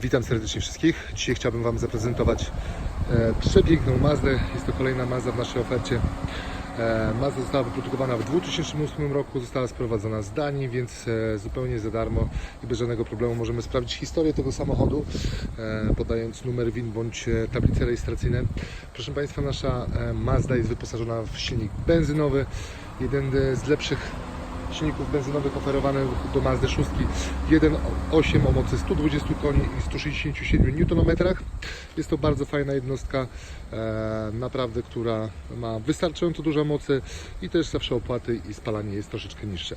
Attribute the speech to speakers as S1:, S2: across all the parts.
S1: Witam serdecznie wszystkich. Dzisiaj chciałbym Wam zaprezentować e, przepiękną Mazdę. Jest to kolejna Mazda w naszej ofercie. E, Mazda została wyprodukowana w 2008 roku, została sprowadzona z Danii, więc e, zupełnie za darmo i bez żadnego problemu możemy sprawdzić historię tego samochodu, podając numer WIN bądź tablice rejestracyjne. Proszę Państwa, nasza Mazda jest wyposażona w silnik benzynowy, jeden z lepszych silników benzynowych oferowanych do Mazdy 6 1.8 o mocy 120 koni i 167 Nm. Jest to bardzo fajna jednostka, e, naprawdę, która ma wystarczająco dużo mocy i też zawsze opłaty i spalanie jest troszeczkę niższe.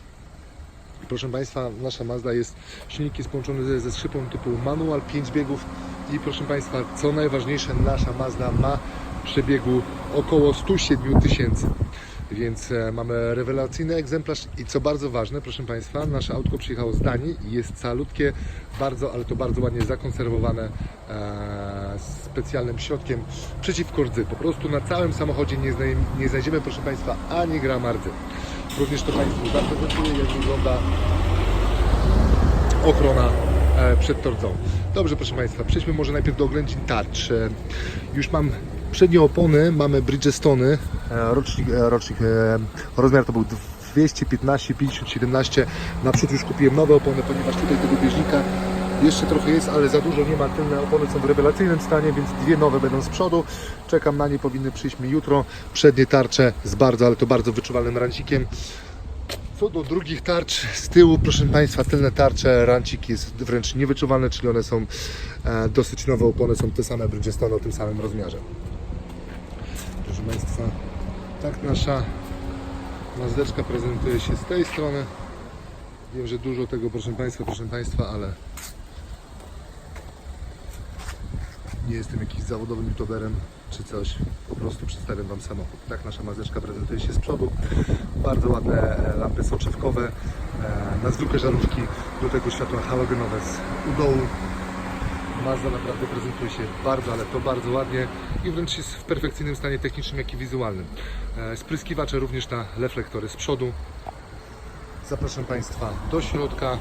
S1: Proszę Państwa, nasza Mazda jest, silnik jest połączony ze, skrzypą typu manual 5 biegów i proszę Państwa, co najważniejsze, nasza Mazda ma przebiegu około 107 tysięcy. Więc e, mamy rewelacyjny egzemplarz i co bardzo ważne, proszę Państwa, nasze autko przyjechało z Danii i jest calutkie, bardzo, ale to bardzo ładnie zakonserwowane e, specjalnym środkiem przeciwko rdzy. Po prostu na całym samochodzie nie, znaj- nie znajdziemy, proszę Państwa, ani grama rdzy. Również to Państwu zaprezentuję, jak wygląda ochrona e, przed tordzą. Dobrze, proszę Państwa, przejdźmy może najpierw do oględzin tarcz. Już mam przednie opony, mamy Bridgestony, e, rocznik, e, rocznik e, rozmiar to był 215, 50, 17. Naprzód już kupiłem nowe opony, ponieważ tutaj tego bieżnika jeszcze trochę jest, ale za dużo nie ma. Tylne opony są w rewelacyjnym stanie, więc dwie nowe będą z przodu. Czekam na nie, powinny przyjść mi jutro. Przednie tarcze z bardzo, ale to bardzo wyczuwalnym rancikiem. Co do drugich tarcz z tyłu, proszę Państwa, tylne tarcze, rancik jest wręcz niewyczuwalny, czyli one są e, dosyć nowe, opony są te same Bridgestone o tym samym rozmiarze. Państwa, tak nasza Mazdeczka prezentuje się z tej strony. Wiem, że dużo tego, proszę Państwa, proszę Państwa, ale nie jestem jakimś zawodowym youtuberem czy coś. Po prostu przedstawiam Wam samochód. Tak nasza mazeczka prezentuje się z przodu. Bardzo ładne e, lampy soczewkowe, e, na zwykłe żarówki, do tego światła halogenowe z u dołu. Mazda naprawdę prezentuje się bardzo, ale to bardzo ładnie i wręcz jest w perfekcyjnym stanie technicznym, jak i wizualnym. E, Spryskiwacze również na reflektory z przodu. Zapraszam Państwa do środka.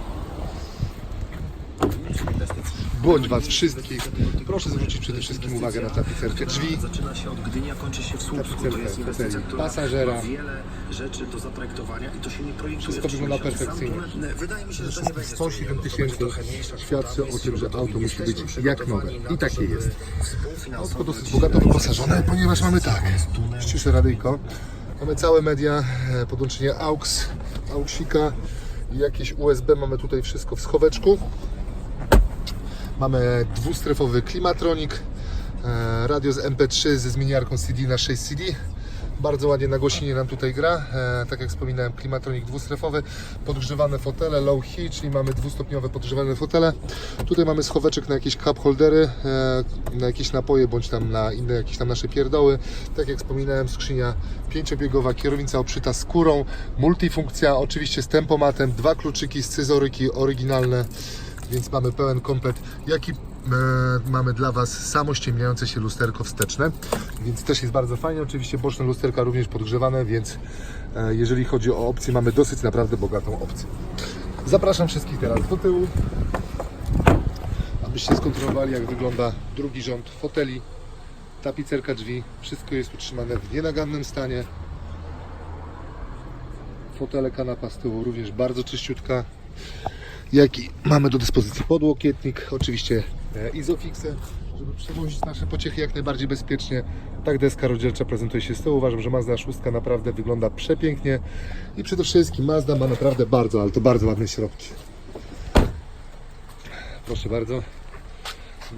S1: Bądź Was wszystkich. Proszę zwrócić przede wszystkim uwagę na tapicerkę drzwi,
S2: Zaczyna się od Gdyni, a kończy się w Słupsku. To jest inwestycja, która
S1: pasażera.
S2: wiele rzeczy do zaprojektowania i to się nie projektuje
S1: Wszystko wygląda perfekcyjnie.
S2: Wydaje mi się, że to nie będzie
S1: 107
S2: trudnego, to
S1: tysięcy świadczy o tym, że auto musi być jak nowe. I takie jest. Autko dosyć bogato wyposażone, ponieważ mamy tak, ściszę radyjko, mamy całe media, e, podłączenie AUX, AUXika i jakieś USB, mamy tutaj wszystko w schoweczku. Mamy dwustrefowy klimatronik, e, radio z MP3 ze zmieniarką CD na 6 CD. Bardzo ładnie nagłośnienie nam tutaj gra. E, tak jak wspominałem, klimatronik dwustrefowy, podgrzewane fotele, low heat, czyli mamy dwustopniowe podgrzewane fotele. Tutaj mamy schoweczek na jakieś cup holdery, e, na jakieś napoje, bądź tam na inne jakieś tam nasze pierdoły. Tak jak wspominałem, skrzynia pięciobiegowa, kierownica obszyta skórą, multifunkcja, oczywiście z tempomatem, dwa kluczyki, scyzoryki oryginalne więc mamy pełen komplet, jaki e, mamy dla Was samo ściemniające się lusterko wsteczne, więc też jest bardzo fajnie. Oczywiście boczne lusterka również podgrzewane, więc e, jeżeli chodzi o opcje, mamy dosyć naprawdę bogatą opcję. Zapraszam wszystkich teraz do tyłu, abyście skontrolowali, jak wygląda drugi rząd foteli, tapicerka drzwi. Wszystko jest utrzymane w nienagannym stanie. Fotele, kanapa z tyłu również bardzo czyściutka jaki mamy do dyspozycji podłokietnik, oczywiście e, Isofixy, żeby przewozić nasze pociechy jak najbardziej bezpiecznie. Tak deska rozdzielcza prezentuje się z tyłu. Uważam, że Mazda 6 naprawdę wygląda przepięknie i przede wszystkim Mazda ma naprawdę bardzo, ale to bardzo ładne środki. Proszę bardzo,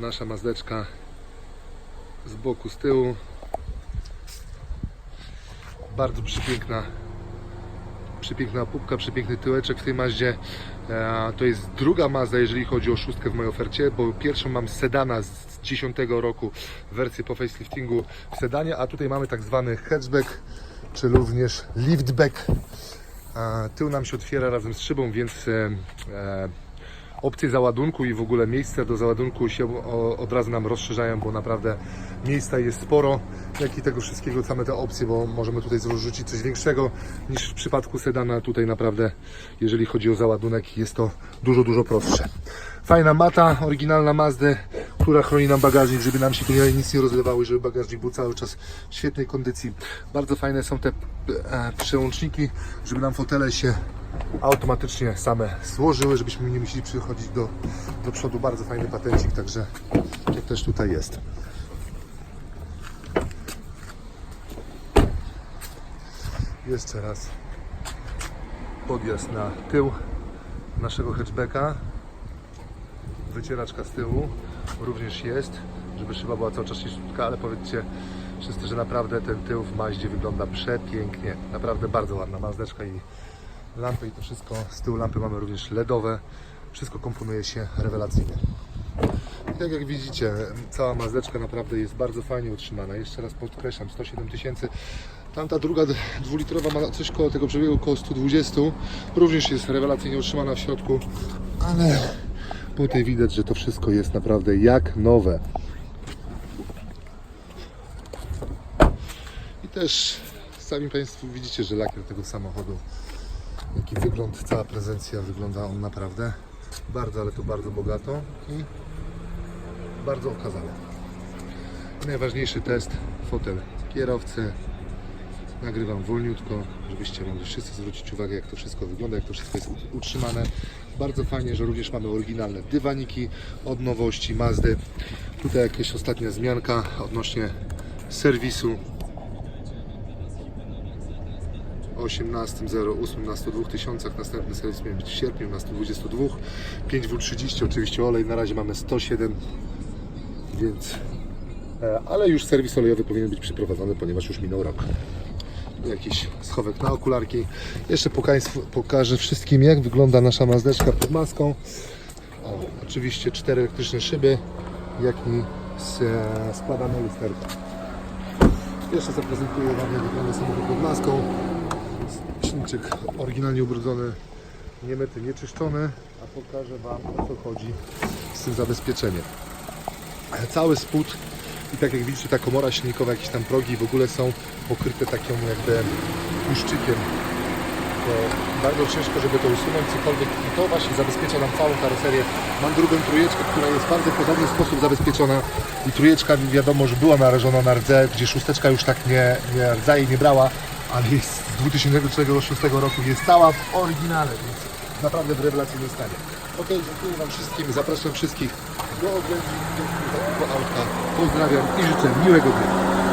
S1: nasza Mazdeczka z boku, z tyłu. Bardzo przepiękna przepiękna pupka, przepiękny tyłeczek w tej Mazdzie. E, To jest druga Mazda, jeżeli chodzi o szóstkę w mojej ofercie, bo pierwszą mam sedana z 10 roku, wersję po faceliftingu w sedanie, a tutaj mamy tak zwany hatchback, czy również liftback. E, Tył nam się otwiera razem z szybą, więc e, opcje załadunku i w ogóle miejsca do załadunku się o- od razu nam rozszerzają, bo naprawdę miejsca jest sporo, jak i tego wszystkiego, same te opcje, bo możemy tutaj zrzucić coś większego niż w przypadku sedana. Tutaj naprawdę, jeżeli chodzi o załadunek, jest to dużo, dużo prostsze. Fajna mata, oryginalna Mazdy, która chroni nam bagażnik, żeby nam się tu nie- nic nie rozlewało i żeby bagażnik był cały czas w świetnej kondycji. Bardzo fajne są te e, przełączniki, żeby nam fotele się automatycznie same złożyły, żebyśmy nie musieli przychodzić do, do przodu. Bardzo fajny patencik, także to też tutaj jest. Jeszcze raz podjazd na tył naszego hatchbacka. Wycieraczka z tyłu również jest, żeby szyba była cały czas czyściutka, ale powiedzcie wszyscy, że naprawdę ten tył w Maździe wygląda przepięknie. Naprawdę bardzo ładna mazdeczka i lampy i to wszystko. Z tyłu lampy mamy również LEDowe. Wszystko komponuje się rewelacyjnie. I tak jak widzicie, cała mazdeczka naprawdę jest bardzo fajnie utrzymana. Jeszcze raz podkreślam, 107 tysięcy. Tamta druga dwulitrowa ma coś koło tego przebiegu, około 120. Również jest rewelacyjnie utrzymana w środku, ale po tej widać, że to wszystko jest naprawdę jak nowe. I też sami Państwo widzicie, że lakier tego samochodu, jaki wygląd, cała prezencja, wygląda on naprawdę bardzo, ale to bardzo bogato i bardzo okazale. Najważniejszy test, fotel kierowcy. Nagrywam wolniutko, żebyście mogli wszyscy zwrócić uwagę, jak to wszystko wygląda, jak to wszystko jest ut- utrzymane. Bardzo fajnie, że również mamy oryginalne dywaniki od nowości Mazdy. Tutaj jakaś ostatnia zmianka odnośnie serwisu. 18.08 na 102 tysiącach, następny serwis miał być w sierpniu na 122, 5W30 oczywiście olej, na razie mamy 107, więc e, ale już serwis olejowy powinien być przeprowadzony, ponieważ już minął rok. Jakiś schowek na okularki. Jeszcze pokażę wszystkim, jak wygląda nasza mazdeczka pod maską. O, oczywiście cztery elektryczne szyby, jak i składane lusterko. Jeszcze zaprezentuję Wam, jak wygląda samochód pod maską. Silniczek oryginalnie ubrudzony, niemyty, nieczyszczony, a pokażę Wam o co chodzi z tym zabezpieczeniem. Cały spód i tak jak widzicie ta komora silnikowa, jakieś tam progi w ogóle są pokryte taką jakby błyszczykiem. To bardzo ciężko, żeby to usunąć, cokolwiek i to właśnie zabezpiecza nam całą karoserię. Mam drugą trójeczkę, która jest w bardzo podobny sposób zabezpieczona i trójeczka wiadomo, że była narażona na rdze, gdzie szósteczka już tak nie, nie rdza nie brała, ale jest 2006 roku, jest cała w oryginale, więc naprawdę w rewelacyjnym stanie. Ok, dziękuję Wam wszystkim, zapraszam wszystkich do oględzin zakupu autka. Pozdrawiam i życzę miłego dnia.